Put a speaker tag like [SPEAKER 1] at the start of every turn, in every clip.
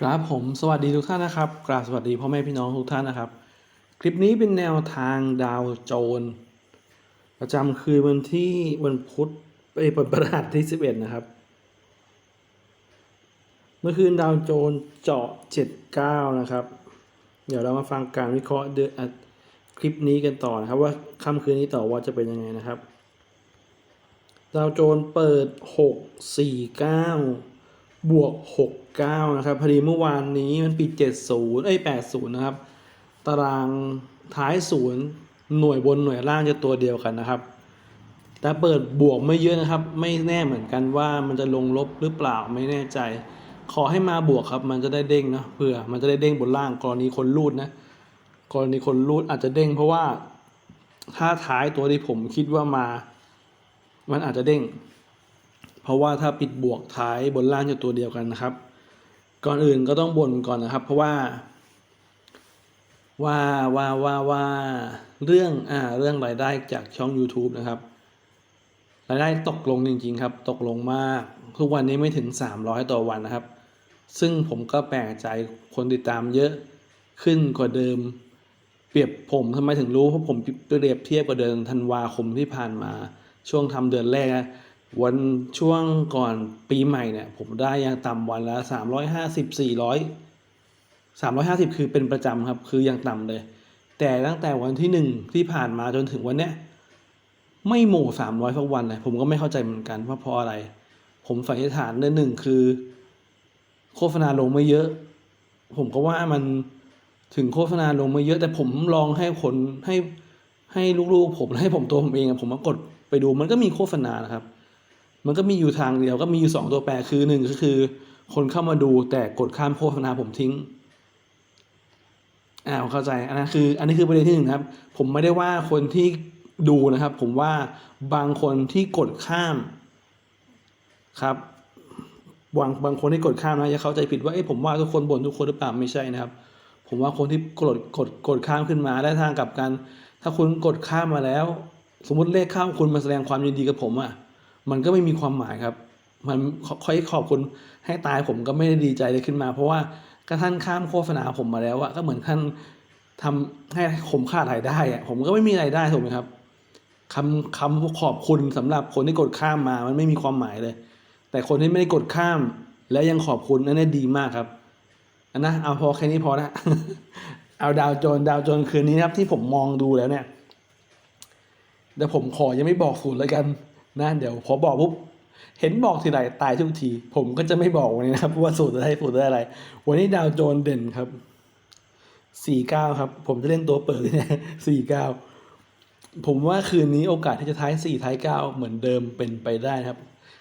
[SPEAKER 1] ครับผมสวัสดีทุกท่านนะครับกราบสวัสดีพ่อแม่พี่น้องทุกท่านนะครับ คลิปนี้เป็นแนวทางดาวโจรประจำคืนวันที่วันพุธไปเปิดประหัสที่ 11 นะครับ เมื่อคืนดาวโจรเจาะ 79 นะครับ เดี๋ยวเรามาฟังการวิเคราะห์เดือนคลิปนี้กันต่อนะครับ ว่าค่ำคืนนี้ต่อว่าจะเป็นยังไงนะครับ ดาวโจนเปิด 6 4 9 บวก 6 9 นะครับ พอดีเมื่อวานนี้มันปิด 70 เอ้ย 80 นะครับ ตารางท้ายศูนย์หน่วยบนหน่วยล่างจะตัวเดียวกันนะครับ แต่เปิดบวกไม่เยอะนะครับ ไม่แน่เหมือนกันว่ามันจะลงลบหรือเปล่าไม่แน่ใจ ขอให้มาบวกครับ มันจะได้เด้งนะเผื่อมันจะได้เด้งบนล่างกรณีคนรูดนะกรณีคนรูดอาจจะเด้งเพราะว่าถ้าท้ายตัวที่ผมคิดว่ามา มันอาจจะเด้ง เพราะว่าถ้าปิดบวกท้ายบนล่างจะตัวเดียวกันนะครับ ก่อนอื่นก็ต้องบ่นก่อนนะครับ เพราะว่า ว่าว่าว่าว่าเรื่องอ่าเรื่องรายได้จากช่อง YouTube นะครับรายได้ตกลงจริง ๆ ครับ ตกลงมาก ทุกวันนี้ไม่ถึง 300 ต่อวันนะครับ ซึ่งผมก็แปลกใจคนติดตามเยอะขึ้นกว่าเดิม เปรียบผมทำไมถึงรู้เพราะผมเปรียบเทียบกับเดือนธันวาคมที่ผ่านมา ช่วงทำเดือนแรกนะ วันช่วงก่อนปีใหม่เนี่ย ผมได้ยังต่ำวันละสามร้อยห้าสิบสี่ร้อยสามร้อยห้าสิบคือเป็นประจำครับ คือยังต่ำเลย แต่ตั้งแต่วันที่หนึ่งที่ผ่านมาจนถึงวันเนี้ยไม่โหม่สามร้อยสักวันเลยผมก็ไม่เข้าใจเหมือนกันว่าเพราะอะไร ผมสันนิษฐานเรื่องหนึ่งคือ โฆษณาลงไม่เยอะ ผมก็ว่ามันถึงโฆษณาลงไม่เยอะแต่ผมลองให้คนให้ให้ลูกๆ ผมให้ผมตัวผมเองผมมากดไปดูมันก็มีโฆษณานะครับ มันก็มีอยู่ทางเดียวก็มีอยู่สองตัวแปรคือหนึ่งก็คือ คนเข้ามาดูแต่กดข้ามโฆษณาผมทิ้งอ่าเข้าใจอันนั้นคือ อันนี้คือประเด็นที่หนึ่งครับ ผมไม่ได้ว่าคนที่ดูนะครับ ผมว่าบางคนที่กดข้ามครับบางบางคนที่กดข้ามนะอย่าเข้าใจผิดว่าเอ้ผมว่าทุกคนบ่นทุกคนหรือเปล่าไม่ใช่นะครับ ผมว่าคนที่กดกดกดข้ามขึ้นมาได้ทางกลับกัน ถ้าคุณกดข้ามมาแล้ว สมมติเลขข้ามคุณมาแสดงความยินดีกับผมอะ่ะ มันก็ไม่มีความหมายครับ มันค่อยขอบคุณให้ตายผมก็ไม่ได้ดีใจเลยขึ้นมา เพราะว่าก็ท่านข้ามโฆษณาผมมาแล้วอะก็เหมือนท่านทำให้ผมขาดรายได้อะผมก็ไม่มีรายได้ถูกไหมครับคำคำขอบคุณสำหรับคนที่กดข้ามมามันไม่มีความหมายเลย แต่คนที่ไม่ได้กดข้าม และยังขอบคุณนั่นนี่ดีมากครับอันนะเอาพอแค่นี้พอละเอาดาวโจนดาวโจนคืนนี้นะครับที่ผมมองดูแล้วเนี่ยเดี๋ยวผมขอยังไม่บอกสูตรแล้วกัน นะเดี๋ยวพอบอกปุ๊บเห็นบอกทีไรตายทุกที ผมก็จะไม่บอกวันนี้นะครับว่าสูตรอะไรสูตรอะไร วันนี้ดาวโจนเด่นครับสี่เก้าครับ ผมจะเล่นตัวเปิดเลยนะสี่เก้าผมว่าคืนนี้โอกาสที่จะท้ายสี่ท้ายเก้าเหมือนเดิมเป็นไปได้ครับ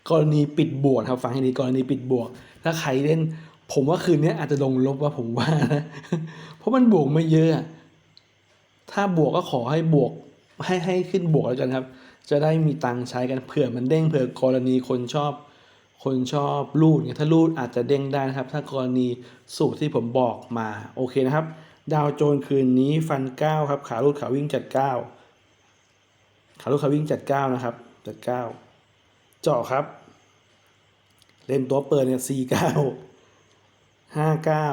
[SPEAKER 1] กรณีปิดบวกครับฟังให้ดีกรณีปิดบวก ถ้าใครเล่น ผมว่าคืนนี้อาจจะลงลบว่าผมว่านะเพราะมันบวกไม่เยอะ ถ้าบวกก็ขอให้บวก ให้ให้ขึ้นบวกแล้วกันครับ จะได้มีตังค์ใช้กันเผื่อมันเด้งเผื่อกรณีคนชอบ คนชอบรูดเนี่ยถ้ารูดอาจจะเด้งได้นะครับ ถ้ากรณีสูตรที่ผมบอกมาโอเคนะครับ ดาวโจนคืนนี้ฟันเก้าครับ ขารูดขาวิ่งจัดเก้าขารูดขาวิ่งจัดเก้านะครับ จัดเก้าเจาะครับ เล่นตัวเปิดเนี่ยสี่เก้าห้าเก้า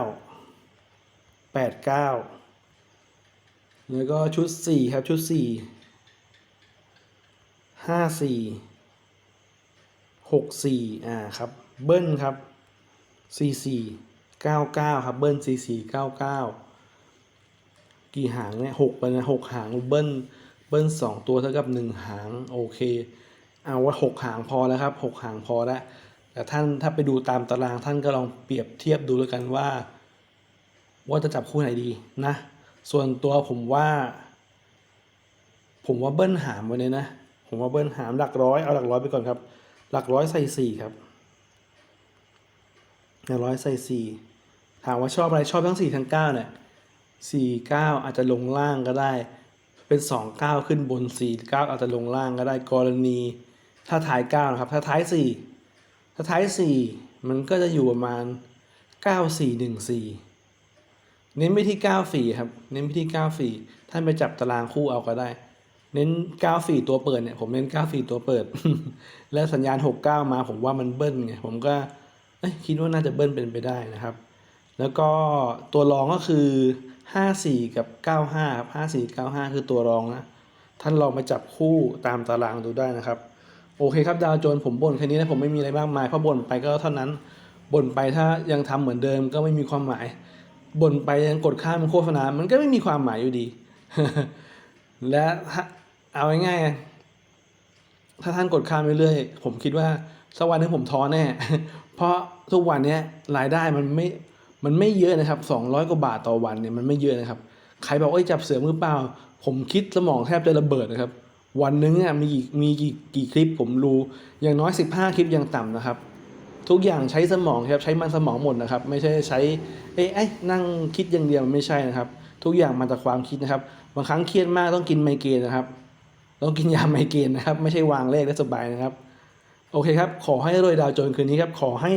[SPEAKER 1] แปดเก้าแล้วก็ชุดสี่ครับ ชุดสี่ ห้าสี่หกสี่อ่าครับเบิ้ลครับสี่สี่เก้าเก้าครับเบิ้ลสี่สี่เก้าเก้ากี่หางเนี่ยหกไปนะหกหางเบิ้ลเบิ้ลสองตัวเท่ากับหนึ่งหางโอเคเอาว่าหกหางพอแล้วครับหกหางพอแล้วแต่ท่านถ้าไปดูตามตารางท่านก็ลองเปรียบเทียบดูแล้วกันว่า ว่าจะจับคู่ไหนดีนะ ส่วนตัวผมว่า ผมว่าเบิ้ลหามวันนี้นะ ผมว่าเบิ้ลหามหลักร้อยเอาหลักร้อยไปก่อนครับ หลักร้อยใส่สี่ครับหลักร้อยใส่สี่ถามว่าชอบอะไรชอบทั้งสี่ทั้งเก้าเนี่ยสี่เก้าอาจจะลงล่างก็ได้ เป็นสองเก้าขึ้นบนสี่เก้าอาจจะลงล่างก็ได้กรณี ถ้าท้ายเก้านะครับ ถ้าท้ายสี่ถ้าท้ายสี่มันก็จะอยู่ประมาณเก้าสี่หนึ่งสี่เน้นไปที่เก้าสี่ครับ เน้นไปที่เก้าสี่ท่านไปจับตารางคู่เอาก็ได้ เน้นเก้าสี่ตัวเปิดเนี่ยผมเน้นเก้าสี่ตัวเปิด แล้วสัญญาณหกเก้ามาผมว่ามันเบิ้ลไงผมก็คิดว่าน่าจะเบิ้ลเป็นไปได้นะครับ แล้วก็ตัวรองก็คือ 54 กับ 95 ครับ 54 95 คือตัวรองนะท่านลองไปจับคู่ตามตารางดูได้นะครับ โอเคครับดาวโจนผมบ่นแค่นี้นะผมไม่มีอะไรมากมายเพราะบ่นไปก็เท่านั้นบ่นไปถ้ายังทำเหมือนเดิมก็ไม่มีความหมายบ่นไปยังกดข้ามโฆษณา มันก็ไม่มีความหมายอยู่ดี และถ้าเอาง่ายๆถ้าท่านกดข้ามเรื่อยๆผมคิดว่าสักวันนึงผมท้อแน่ เพราะทุกวันเนี้ยรายได้มันไม่ มันไม่เยอะนะครับ200กว่าบาทต่อวันเนี่ยมันไม่เยอะนะครับ ใครบอกเอ้ยจับเสือมือเปล่า ผมคิดสมองแทบจะระเบิดนะครับ วันนึงอะมีกี่มีกี่กี่คลิปผมรู้ อย่างน้อย 15 คลิปยังต่ำนะครับ ทุกอย่างใช้สมองครับใช้มันสมองหมดนะครับ ไม่ใช่ใช้เอ้ยเอ้ยนั่งคิดอย่างเดียวมันไม่ใช่นะครับ ทุกอย่างมาจากความคิดนะครับ บางครั้งเครียดมากต้องกินไมเกรนนะครับ ต้องกินยาไมเกรนนะครับ ไม่ใช่วางเลขได้สบายนะครับ โอเคครับ ขอให้รวยดาวโจนคืนนี้ครับ ขอให้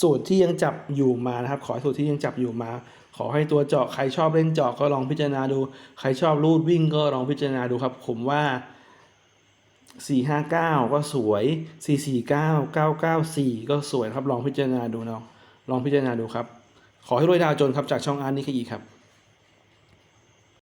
[SPEAKER 1] สูตรที่ยังจับอยู่มานะครับ ขอให้สูตรที่ยังจับอยู่มา ขอให้ตัวเจาะใครชอบเล่นเจาะก็ลองพิจารณาดู ใครชอบรูดวิ่งก็ลองพิจารณาดูครับผมว่า 459 ก็สวย 449 994 ก็สวยครับ ลองพิจารณาดูเนาะ ลองพิจารณาดูครับ ขอให้รวยดาวจนครับจากช่องอาร์ตนิคอีครับ